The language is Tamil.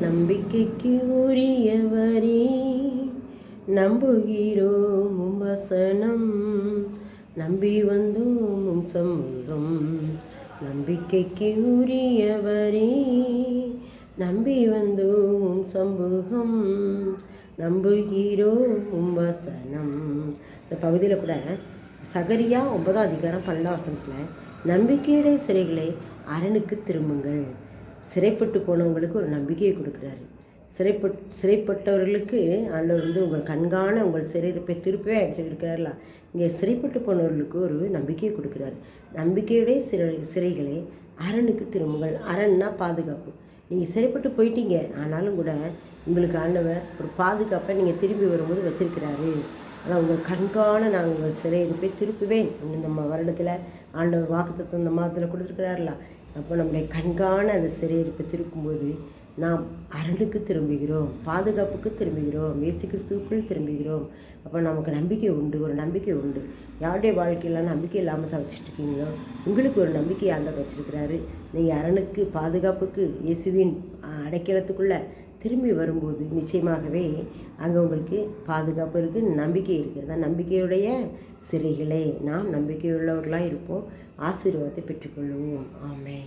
நம்பிக்கைக்கு உரியவரே நம்புகிறோம் வசனம் நம்பி வந்தோம் சமூகம். நம்பிக்கைக்கு உரியவரே நம்பி வந்தோம் சமூகம். நம்புகிறோம் வசனம். இந்த பகுதியில் கூட சகரியா ஒன்பதாம் அதிகாரம் பன்னெண்டாம் வசனத்தில் நம்பிக்கையுடைய சிறைகளை அரணுக்கு திரும்புங்கள். சிறைப்பட்டு போனவங்களுக்கு ஒரு நம்பிக்கையை கொடுக்குறாரு. சிறைப்பட் சிறைப்பட்டவர்களுக்கு ஆண்டவர் வந்து உங்கள் கண்காண உங்கள் சிறைப்பை திருப்பவே சொல்லியிருக்கிறார்களா இங்கே சிறைப்பட்டு போனவர்களுக்கு ஒரு நம்பிக்கையை கொடுக்குறாரு. நம்பிக்கையுடைய சிறை சிறைகளை அரணுக்கு திரும்புங்கள். அரண்னா பாதுகாப்பு. நீங்கள் சிறைப்பட்டு போயிட்டீங்க ஆனாலும் கூட உங்களுக்கு ஆண்டவர் ஒரு பாதுகாப்பை நீங்கள் திரும்பி வரும்போது வச்சுருக்கிறாரு. ஆனால் உங்கள் கண்காண நான் உங்கள் சிறையிருப்பை திருப்புவேன். இந்த வருடத்தில் ஆண்டவர் வாக்குத்தத்தம் இந்த மாதத்தில் கொடுத்துருக்கிறார்களா அப்போ நம்முடைய கண்காண அந்த சிறையிருப்பை திருப்பும்போது நாம் அரணுக்கு திரும்புகிறோம் பாதுகாப்புக்கு திரும்புகிறோம் இயேசு கிறிஸ்துவுக்குள் திரும்புகிறோம். அப்போ நமக்கு நம்பிக்கை உண்டு ஒரு நம்பிக்கை உண்டு. யாருடைய வாழ்க்கையெல்லாம் நம்பிக்கை இல்லாமல் தான் வச்சுட்டு இருக்கீங்களோ உங்களுக்கு ஒரு நம்பிக்கை ஆண்டவர் வச்சிருக்கிறாரு. நீங்கள் அரணுக்கு பாதுகாப்புக்கு இயேசுவின் அடைக்கலத்துக்குள்ளே திரும்பி வரும்போது நிச்சயமாகவே அங்கே உங்களுக்கு பாதுகாப்பு இருக்குது நம்பிக்கை இருக்குது அதான் நம்பிக்கையுடைய சிறைகளே. நாம் நம்பிக்கையுள்ளவர்களாக இருப்போம். ஆசீர்வாதத்தை பெற்றுக்கொள்வோம். ஆமென்.